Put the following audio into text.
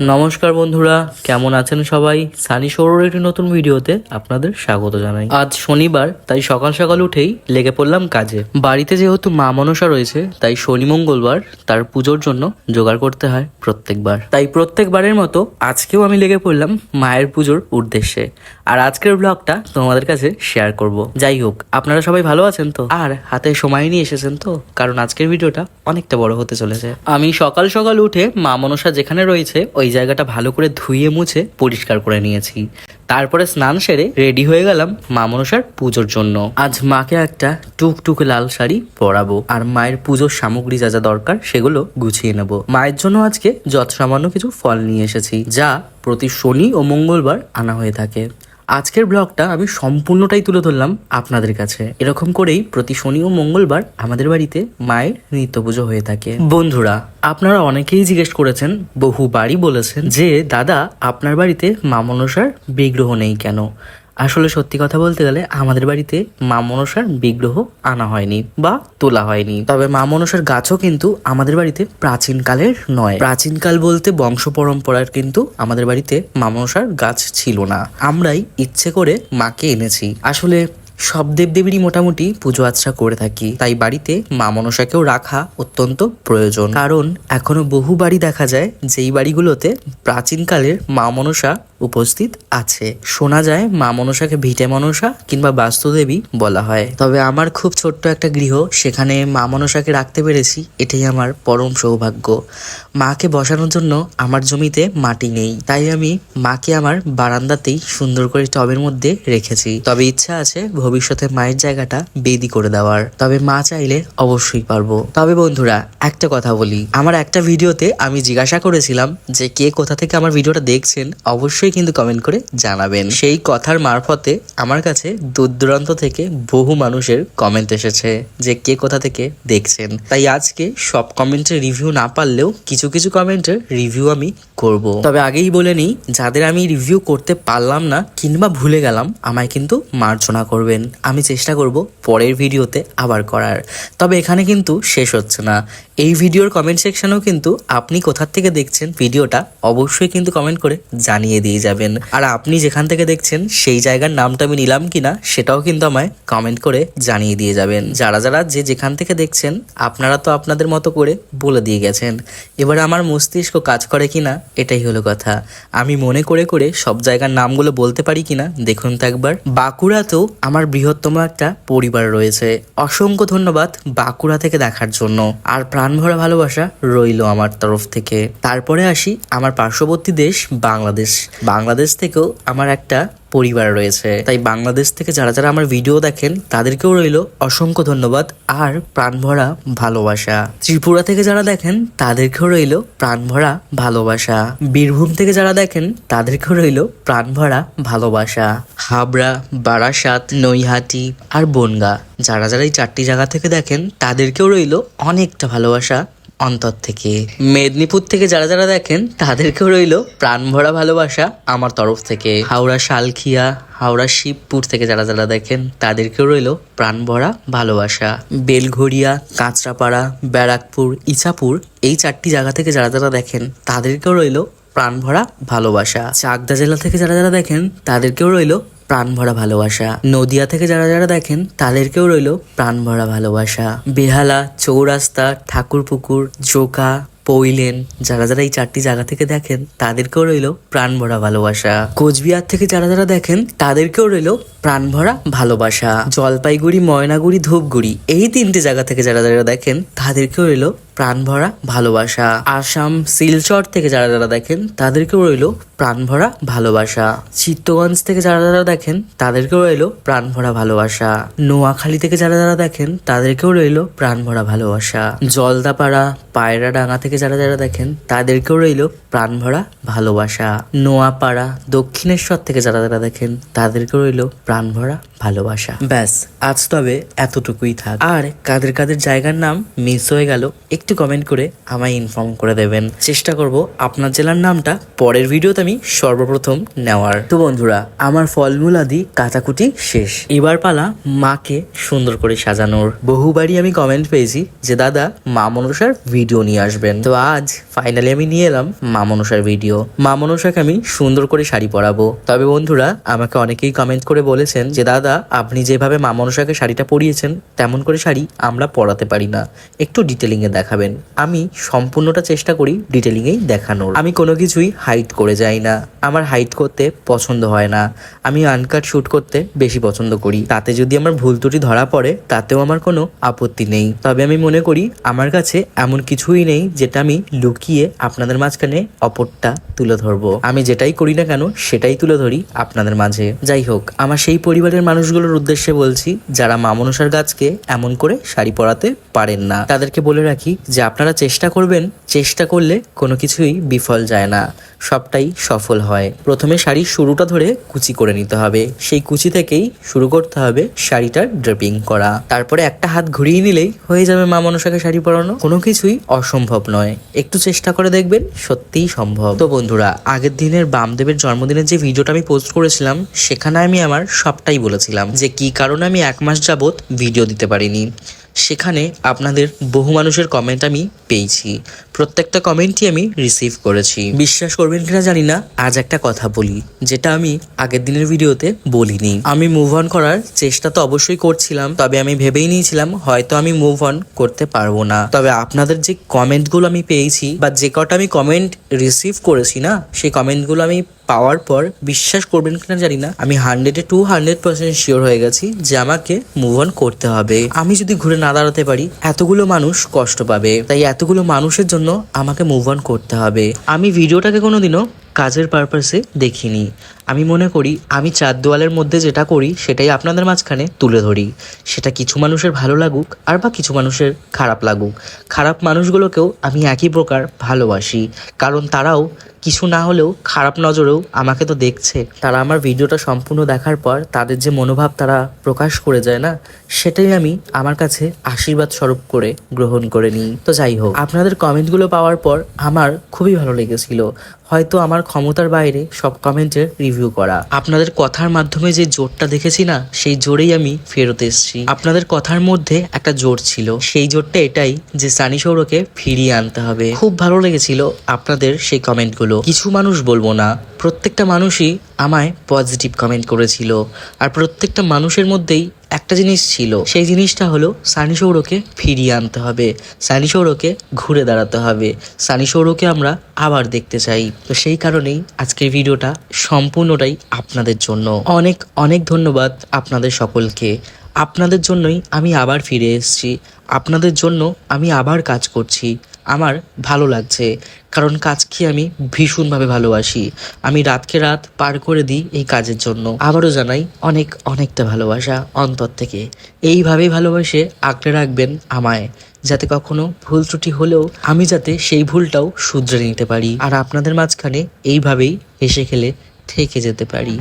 নমস্কার বন্ধুরা, কেমন আছেন সবাই? সানি সৌরর একটি নতুন ভিডিওতে আপনাদের স্বাগত জানাই। আজ শনিবার, তাই সকাল সকাল উঠেই লেগে পড়লাম কাজে। বাড়িতে যেহেতু মা মনসা রয়েছে, তাই শনি মঙ্গলবার তার পুজোর জন্য জোগাড় করতে হয় প্রত্যেকবার। তাই প্রত্যেকবারের মতো আজকেও আমি লেগে পড়লাম মায়ের পুজোর উদ্দেশ্যে। আর আজকের ব্লগটা তোমাদের কাছে শেয়ার করব। যাই হোক, আপনারা সবাই ভালো আছেন তো? আর হাতে সময় নিয়ে এসেছেন তো? কারণ আজকের ভিডিওটা অনেকটা বড় হতে চলেছে। আমি সকাল সকাল উঠে মা মনসা যেখানে রয়েছে, ওই জায়গাটা ভালো করে ধুয়ে মুছে পরিষ্কার করে নিয়েছি। তারপরে স্নান সেরে রেডি হয়ে গেলাম মা মনসার পুজোর জন্য। আজ মাকে একটা টুকটুকে লাল শাড়ি পরাবো আর মায়ের পুজোর সামগ্রী যা যা দরকার সেগুলো গুছিয়ে নেব। মায়ের জন্য আজকে যত সামান্য কিছু ফল নিয়ে এসেছি, যা প্রতি শনি ও মঙ্গলবার আনা হয়ে থাকে। আজকের ব্লগটা আমি সম্পূর্ণটাই তুলে ধরলাম আপনাদের কাছে। এরকম করেই প্রতি শনি ও মঙ্গলবার আমাদের বাড়িতে মায়ের নিত্য পুজো হয়ে থাকে। বন্ধুরা, আপনারা অনেকেই জিজ্ঞেস করেছেন, বহুবারই বলেছেন যে, দাদা, আপনার বাড়িতে মা মনসার বিগ্রহ নেই কেন? আসলে সত্যি কথা বলতে গেলে আমাদের বাড়িতে মা মনসার বিগ্রহ আনা হয়নি বা তোলা হয়নি। তবে মা মনসার গাছও কিন্তু আমাদের বাড়িতে প্রাচীনকালের নয়। প্রাচীনকাল বলতে বংশ পরম্পরার কিন্তু আমাদের বাড়িতে মা মনসার গাছ ছিল না। আমরাই ইচ্ছে করে মাকে এনেছি। আসলে সব দেবদেবীরই মোটামুটি পুজো আচ্ছা করে থাকি। তাই বাড়িতে মা মনসাকেও রাখা অত্যন্ত প্রয়োজন। কারণ এখনও বহু বাড়ি দেখা যায় যেই বাড়িগুলোতে প্রাচীনকালের মা মনসা উপস্থিত আছে। শোনা যায়, মা মনসাকে ভিটে মনসা কিংবা বাস্তুদেবী বলা হয়। তবে আমার খুব ছোট্ট একটা গৃহ, সেখানে মা মনসাকে রাখতে পেরেছি, এটাই আমার পরম সৌভাগ্য। মাকে বসানোর জন্য আমার জমিতে মাটি নেই। তাই আমি মাকে আমার বারান্দাতেই সুন্দর করে টবের মধ্যে রেখেছি। তবে ইচ্ছা আছে ভবিষ্যতে মায়ের জায়গাটা বেদি করে দেওয়ার। তবে মা চাইলে অবশ্যই পারব। তবে বন্ধুরা, একটা কথা বলি। আমার একটা ভিডিওতে আমি জিজ্ঞাসা করেছিলাম যে কে কোথা থেকে আমার ভিডিওটা দেখছেন, অবশ্যই কিন্তু কমেন্ট করে জানাবেন। সেই কথার মারফতে আমার কাছে দূর দূরান্ত থেকে বহু মানুষের কমেন্ট এসেছে যে কে কোথা থেকে দেখছেন। তাই আজকে সব কমেন্টের রিভিউ না পারলেও কিছু কিছু কমেন্টের রিভিউ আমি করব। তবে আগেই বলে নিই, যাদের আমি রিভিউ করতে পারলাম না কিংবা ভুলে গেলাম, আমায় কিন্তু মার্জনা করবেন। আমি চেষ্টা করব পরের ভিডিওতে আবার করার। তবে এখানে কিন্তু শেষ হচ্ছে না। এই ভিডিওর কমেন্ট সেকশনেও কিন্তু আপনি কোথার থেকে দেখছেন, ভিডিওটা অবশ্যই কিন্তু কমেন্ট করে জানিয়ে যাবেন। আর আপনি যেখান থেকে দেখছেন সেই জায়গার নামটা আমি নিলাম কিনা সেটাও কিন্তু আমায় কমেন্ট করে জানিয়ে দিয়ে যাবেন। যারা যারা যে যেখান থেকে দেখছেন, আপনারা তো আপনাদের মতো করে বলে দিয়ে গেছেন। এবার আমার মস্তিষ্ক কাজ করে কিনা, এটাই হলো কথা। আমি মনে করে করে সব জায়গার নামগুলো বলতে পারি কিনা, দেখুন তো একবার। বাঁকুড়াতেও আমার বৃহত্তম একটা পরিবার রয়েছে। অসংখ্য ধন্যবাদ বাঁকুড়া থেকে দেখার জন্য। আর প্রাণভরা ভালোবাসা রইল আমার তরফ থেকে। তারপরে আসি আমার পার্শ্ববর্তী দেশ, বাংলাদেশ। বাংলাদেশ থেকেও আমার একটা পরিবার রয়েছে। তাই বাংলাদেশ থেকে যারা যারা আমার ভিডিও দেখেন, তাদেরকেও রইল অসংখ্য ধন্যবাদ আর প্রাণভরা ভালোবাসা। ত্রিপুরা থেকে যারা দেখেন, তাদেরকেও রইল প্রাণভরা ভালোবাসা। বীরভূম থেকে যারা দেখেন, তাদেরকেও রইল প্রাণভরা ভালোবাসা। হাবড়া, বারাসাত, নৈহাটি আর বনগা। যারা যারা এই চারটি জায়গা থেকে দেখেন, তাদেরকেও রইল অনেকটা ভালোবাসা অন্তর থেকে। মেদিনীপুর থেকে যারা যারা দেখেন, তাদেরকেও রইল প্রাণ ভরা ভালোবাসা আমার তরফ থেকে। হাওড়া শালখিয়া, হাওড়া শিবপুর থেকে যারা যারা দেখেন, তাদেরকেও রইল প্রাণ ভরা ভালোবাসা। বেলঘড়িয়া, কাঁচরাপাড়া, ব্যারাকপুর, ইছাপুর, এই চারটি জায়গা থেকে যারা যারা দেখেন, তাদেরকেও রইল প্রাণ ভরা ভালোবাসা। চাকদা জেলা থেকে যারা যারা দেখেন, তাদেরকেও রইল প্রাণ ভরা ভালোবাসা। নদিয়া থেকে যারা যারা দেখেন, তাদেরকেও রইল প্রাণ ভরা ভালোবাসা। বেহালা, চৌরাস্তা, ঠাকুরপুকুর, জোকা, পৈলেন, যারা যারা এই চারটি জায়গা থেকে দেখেন, তাদেরকেও রইল প্রাণ ভরা ভালোবাসা। কোচবিহার থেকে যারা যারা দেখেন, তাদেরকেও রইল প্রাণ ভরা ভালোবাসা। জলপাইগুড়ি, ময়নাগুড়ি, ধূপগুড়ি, এই তিনটে জায়গা থেকে যারা যারা দেখেন, তাদেরকেও রইল প্রাণ ভরা ভালোবাসা। আসাম, শিলচর থেকে যারা যারা দেখেন, তাদেরকেও রইল প্রাণ ভরা ভালোবাসা। চিত্তগঞ্জ থেকে যারা যারা দেখেন, তাদেরকেও রইল প্রাণ ভরা ভালোবাসা। নোয়াখালী থেকে যারা যারা দেখেন, তাদেরকেও রইল প্রাণ ভরা ভালোবাসা। জলদাপাড়া, পায়রাডাঙ্গা থেকে যারা যারা দেখেন, তাদেরকেও রইল প্রাণ ভরা ভালোবাসা। নোয়াপাড়া, দক্ষিণেশ্বর থেকে যারা যারা দেখেন, তাদেরকেও রইল প্রাণ ভরা ভালোবাসা। ব্যাস, আজ তবে এতটুকুই থাক। আর কাদের কাদের জায়গার নাম মিস হয়ে গেল একটু কমেন্ট করে আমায় ইনফর্ম করে দেবেন। চেষ্টা করব আপনার জেলার নামটা পরের ভিডিওতে আমি সর্বপ্রথম নেওয়ার। তো বন্ধুরা, আমার ফলমূল আদি কাটাকুটি শেষ। এবার পালা মাকে সুন্দর করে সাজানোর। বহুবারই আমি কমেন্ট পেয়েছি যে, দাদা, মা মনসার ভিডিও নিয়ে আসবেন। তো আজ ফাইনালি আমি নিয়ে এলাম মা মনসার ভিডিও মা মনসাকে আমি সুন্দর করে শাড়ি পরাবো। তবে বন্ধুরা, আমাকে অনেকেই কমেন্ট করে বলেছেন যে, দাদা, আপনি যেভাবে মা মনসাকে শাড়িটা পরিয়েছেন, তেমন করে শাড়ি আমরা পরাতে পারি না। একটু ডিটেলিং এ দেখাবেন। আমি সম্পূর্ণটা চেষ্টা করি ডিটেলিং এই দেখানোর। আমি কোনো কিছুই হাইট করে যাই না। আমার হাইট করতে পছন্দ হয় না। আমি আনকাট শ্যুট করতে বেশি পছন্দ করি। তাতে যদি আমার ভুল ত্রুটি ধরা পড়ে, তাতেও আমার কোনো আপত্তি নেই। তবে আমি মনে করি আমার কাছে এমন কিছুই নেই যেটা আমি লুকিয়ে আপনাদের মাঝখানে অপরটা তুলে ধরবো। আমি যেটাই করি না কেন, সেটাই তুলে ধরি আপনাদের মাঝে। যাই হোক, আমার সেই পরিবারের মানুষগুলোর উদ্দেশ্যে বলছি, যারা মা মনসার গাছকে এমন করে শাড়ি পরাতে পারেন না। তাদেরকে বলে রাখি যে আপনারা চেষ্টা করবেন, চেষ্টা করলে কোনো কিছুই বিফল যায় না। সবটাই সফল হয়। প্রথমে শাড়ির শুরুটা ধরে কুচি করে নিতে হবে। সেই কুচি থেকেই শুরু করতে হবে শাড়িটার ড্রেপিং করা। তারপরে একটা হাত ঘুরিয়ে নিলেই হয়ে যাবে মা মনসাকে শাড়ি পরানো। কোনো কিছুই অসম্ভব নয়। একটু চেষ্টা করে দেখবেন সত্যিই সম্ভব। তো বন্ধুরা, আগের দিনের বামদেবের জন্মদিনের যে ভিডিওটা আমি পোস্ট করেছিলাম, সেখানে আমি আমার সবটাই বলেছিলাম যে কি কারণে আমি এক মাস যাবত ভিডিও দিতে পারিনি। সেখানে আপনাদের বহু মানুষের কমেন্ট আমি পেয়েছি। প্রত্যেকটা কমেন্টই আমি রিসিভ করেছি। বিশ্বাস করবেন কিনা জানি না, আজ একটা কথা বলি, যেটা আমি আগের দিনের ভিডিওতে বলিনি। আমি মুভ অন করার চেষ্টা তো অবশ্যই করছিলাম, তবে আমি ভেবেই নিয়েছিলাম, হয়তো আমি মুভ অন করতে পারব না। তবে আপনাদের যে কমেন্টগুলো আমি পেয়েছি, বা যে কটা আমি কমেন্ট রিসিভ করেছি না, সেই কমেন্টগুলো আমি পাওয়ার পর বিশ্বাস করবেন কিনা জানি না, আমি হান্ড্রেডে টু হান্ড্রেড পার্সেন্ট শিওর হয়ে গেছি যে আমাকে মুভ অন করতে হবে। আমি যদি ঘুরে না দাঁড়াতে পারি, এতগুলো মানুষ কষ্ট পাবে। তাই এতগুলো মানুষের জন্য আমাকে মুভ অন করতে হবে। আমি ভিডিওটাকে কোনোদিনও কাজের পারপাসে দেখিনি। আমি মনে করি, আমি চার দেওয়ালের মধ্যে যেটা করি, সেটাই আপনাদের মাঝখানে তুলে ধরি। সেটা কিছু মানুষের ভালো লাগুক আর বা কিছু মানুষের খারাপ লাগুক। খারাপ মানুষগুলোকেও আমি একই প্রকার ভালোবাসি। কারণ তারাও কিছু না হলেও খারাপ নজরেও আমাকে তো দেখছে। তারা আমার ভিডিওটা সম্পূর্ণ দেখার পর তাদের যে মনোভাব তারা প্রকাশ করে যায় না, সেটাই আমি আমার কাছে আশীর্বাদ স্বরূপ করে গ্রহণ করে নিই। তো যাই হোক, আপনাদের কমেন্টগুলো পাওয়ার পর আমার খুবই ভালো লেগেছিল। হয়তো আমার ক্ষমতার বাইরে সব কমেন্টের রিভিউ করা। আপনাদের কথার মাধ্যমে যে জোরটা দেখেছি না, সেই জোরেই আমি ফেরত এসেছি। আপনাদের কথার মধ্যে একটা জোর ছিল। সেই জোরটা এটাই যে সানি সৌরকে ফিরিয়ে আনতে হবে। খুব ভালো লেগেছিল আপনাদের সেই কমেন্টগুলো। কিছু মানুষ বলব না, প্রত্যেকটা মানুষই আমায় পজিটিভ কমেন্ট করেছিল। আর প্রত্যেকটা মানুষের মধ্যেই একটা জিনিস ছিল, সেই জিনিসটা হলো সানি সৌরকে ফিরিয়ে আনতে হবে। সানি সৌরকে ঘুরে দাঁড়াতে হবে। সানি সৌরকে আমরা আবার দেখতে চাই। তো সেই কারণেই আজকের ভিডিওটা সম্পূর্ণটাই আপনাদের জন্য। অনেক অনেক ধন্যবাদ আপনাদের সকলকে। আপনাদের জন্যই আমি আবার ফিরে এসেছি। আপনাদের জন্য আমি আবার কাজ করছি। আমার ভালো লাগছে। কারণ কাজকে আমি ভীষণভাবে ভালোবাসি। আমি রাতকে রাত পার করে দিই এই কাজের জন্য। আবারও জানাই, অনেক অনেকটা ভালোবাসা অন্তর থেকে। এইভাবেই ভালোবাসে আঁকড়ে রাখবেন আমায়। যাতে কখনো ভুল ত্রুটি হলেও আমি যাতে সেই ভুলটাও শুধরে নিতে পারি। আর আপনাদের মাঝখানে এইভাবেই হেসে খেলে থেকে যেতে পারি।